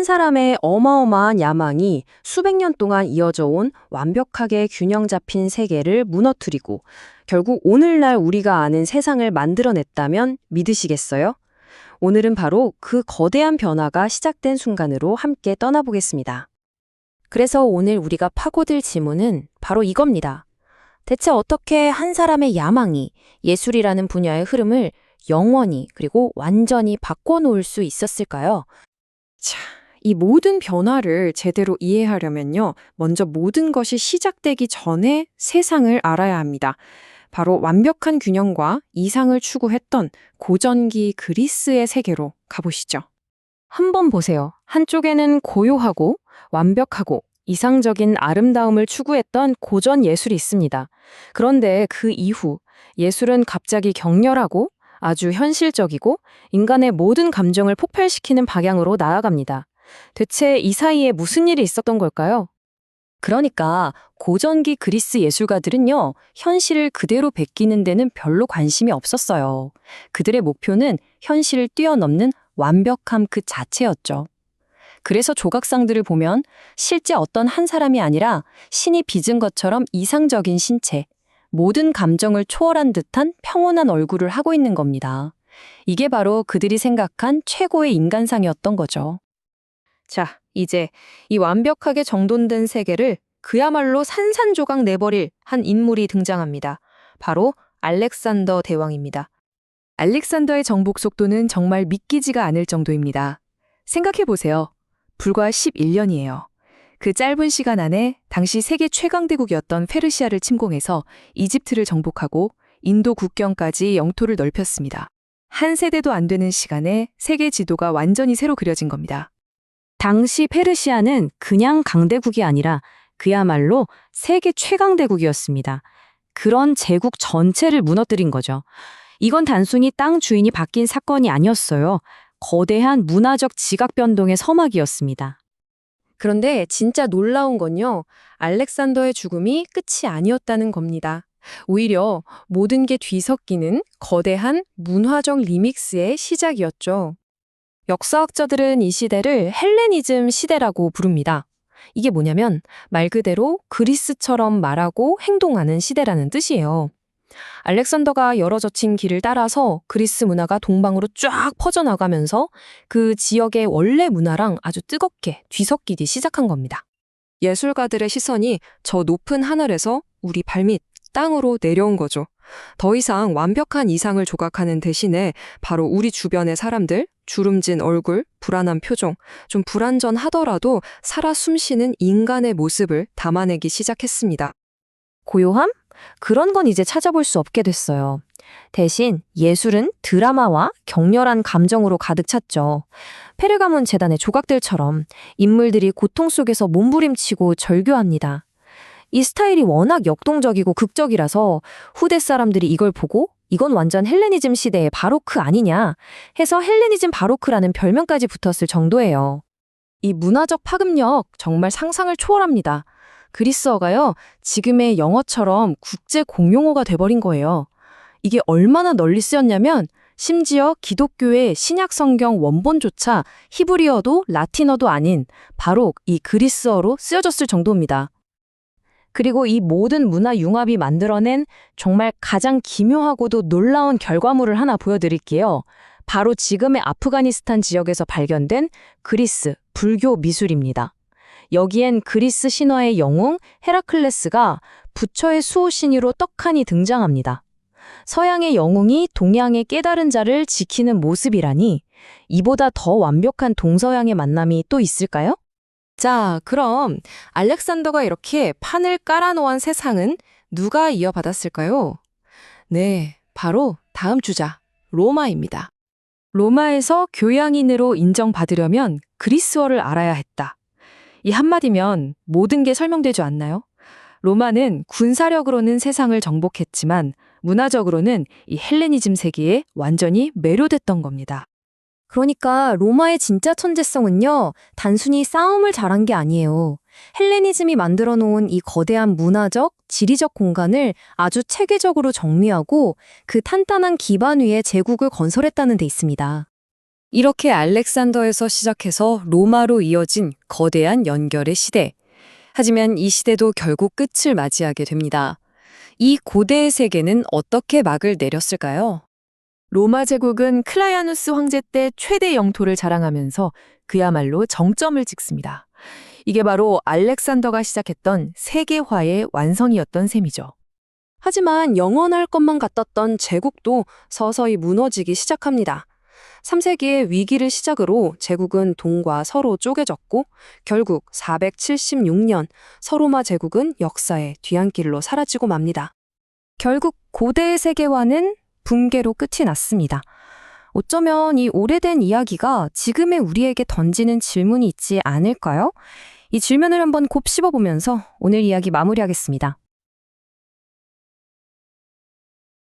한 사람의 어마어마한 야망이 수백 년 동안 이어져 온 완벽하게 균형 잡힌 세계를 무너뜨리고 결국 오늘날 우리가 아는 세상을 만들어냈다면 믿으시겠어요? 오늘은 바로 그 거대한 변화가 시작된 순간으로 함께 떠나보겠습니다. 그래서 오늘 우리가 파고들 질문은 바로 이겁니다. 대체 어떻게 한 사람의 야망이 예술이라는 분야의 흐름을 영원히 그리고 완전히 바꿔놓을 수 있었을까요? 자, 이 모든 변화를 제대로 이해하려면요. 먼저 모든 것이 시작되기 전에 세상을 알아야 합니다. 바로 완벽한 균형과 이상을 추구했던 고전기 그리스의 세계로 가보시죠. 한번 보세요. 한쪽에는 고요하고 완벽하고 이상적인 아름다움을 추구했던 고전 예술이 있습니다. 그런데 그 이후 예술은 갑자기 격렬하고 아주 현실적이고 인간의 모든 감정을 폭발시키는 방향으로 나아갑니다. 대체 이 사이에 무슨 일이 있었던 걸까요? 그러니까 고전기 그리스 예술가들은요, 현실을 그대로 베끼는 데는 별로 관심이 없었어요. 그들의 목표는 현실을 뛰어넘는 완벽함 그 자체였죠. 그래서 조각상들을 보면 실제 어떤 한 사람이 아니라 신이 빚은 것처럼 이상적인 신체, 모든 감정을 초월한 듯한 평온한 얼굴을 하고 있는 겁니다. 이게 바로 그들이 생각한 최고의 인간상이었던 거죠. 자, 이제 이 완벽하게 정돈된 세계를 그야말로 산산조각 내버릴 한 인물이 등장합니다. 바로 알렉산더 대왕입니다. 알렉산더의 정복 속도는 정말 믿기지가 않을 정도입니다. 생각해보세요. 불과 11년이에요. 그 짧은 시간 안에 당시 세계 최강대국이었던 페르시아를 침공해서 이집트를 정복하고 인도 국경까지 영토를 넓혔습니다. 한 세대도 안 되는 시간에 세계 지도가 완전히 새로 그려진 겁니다. 당시 페르시아는 그냥 강대국이 아니라 그야말로 세계 최강대국이었습니다. 그런 제국 전체를 무너뜨린 거죠. 이건 단순히 땅 주인이 바뀐 사건이 아니었어요. 거대한 문화적 지각 변동의 서막이었습니다. 그런데 진짜 놀라운 건요, 알렉산더의 죽음이 끝이 아니었다는 겁니다. 오히려 모든 게 뒤섞이는 거대한 문화적 리믹스의 시작이었죠. 역사학자들은 이 시대를 헬레니즘 시대라고 부릅니다. 이게 뭐냐면 말 그대로 그리스처럼 말하고 행동하는 시대라는 뜻이에요. 알렉산더가 열어 젖힌 길을 따라서 그리스 문화가 동방으로 쫙 퍼져나가면서 그 지역의 원래 문화랑 아주 뜨겁게 뒤섞이기 시작한 겁니다. 예술가들의 시선이 저 높은 하늘에서 우리 발밑 땅으로 내려온 거죠. 더 이상 완벽한 이상을 조각하는 대신에 바로 우리 주변의 사람들, 주름진 얼굴, 불안한 표정, 좀 불안전하더라도 살아 숨쉬는 인간의 모습을 담아내기 시작했습니다. 고요함? 그런 건 이제 찾아볼 수 없게 됐어요. 대신 예술은 드라마와 격렬한 감정으로 가득 찼죠. 페르가몬 재단의 조각들처럼 인물들이 고통 속에서 몸부림치고 절규합니다. 이 스타일이 워낙 역동적이고 극적이라서 후대 사람들이 이걸 보고 이건 완전 헬레니즘 시대의 바로크 아니냐 해서 헬레니즘 바로크라는 별명까지 붙었을 정도예요. 이 문화적 파급력 정말 상상을 초월합니다. 그리스어가요, 지금의 영어처럼 국제 공용어가 돼버린 거예요. 이게 얼마나 널리 쓰였냐면, 심지어 기독교의 신약 성경 원본조차 히브리어도 라틴어도 아닌 바로 이 그리스어로 쓰여졌을 정도입니다. 그리고 이 모든 문화 융합이 만들어낸 정말 가장 기묘하고도 놀라운 결과물을 하나 보여드릴게요. 바로 지금의 아프가니스탄 지역에서 발견된 그리스 불교 미술입니다. 여기엔 그리스 신화의 영웅 헤라클레스가 부처의 수호신으로 떡하니 등장합니다. 서양의 영웅이 동양의 깨달은 자를 지키는 모습이라니 이보다 더 완벽한 동서양의 만남이 또 있을까요? 자, 그럼 알렉산더가 이렇게 판을 깔아놓은 세상은 누가 이어받았을까요? 네, 바로 다음 주자, 로마입니다. 로마에서 교양인으로 인정받으려면 그리스어를 알아야 했다. 이 한마디면 모든 게 설명되지 않나요? 로마는 군사력으로는 세상을 정복했지만 문화적으로는 이 헬레니즘 세계에 완전히 매료됐던 겁니다. 그러니까 로마의 진짜 천재성은요, 단순히 싸움을 잘한 게 아니에요. 헬레니즘이 만들어 놓은 이 거대한 문화적, 지리적 공간을 아주 체계적으로 정리하고 그 탄탄한 기반 위에 제국을 건설했다는 데 있습니다. 이렇게 알렉산더에서 시작해서 로마로 이어진 거대한 연결의 시대. 하지만 이 시대도 결국 끝을 맞이하게 됩니다. 이 고대의 세계는 어떻게 막을 내렸을까요? 로마 제국은 클라이아누스 황제 때 최대 영토를 자랑하면서 그야말로 정점을 찍습니다. 이게 바로 알렉산더가 시작했던 세계화의 완성이었던 셈이죠. 하지만 영원할 것만 같았던 제국도 서서히 무너지기 시작합니다. 3세기의 위기를 시작으로 제국은 동과 서로 쪼개졌고 결국 476년 서로마 제국은 역사의 뒤안길로 사라지고 맙니다. 결국 고대의 세계화는 붕괴로 끝이 났습니다. 어쩌면 이 오래된 이야기가 지금의 우리에게 던지는 질문이 있지 않을까요? 이 질문을 한번 곱씹어 보면서 오늘 이야기 마무리하겠습니다.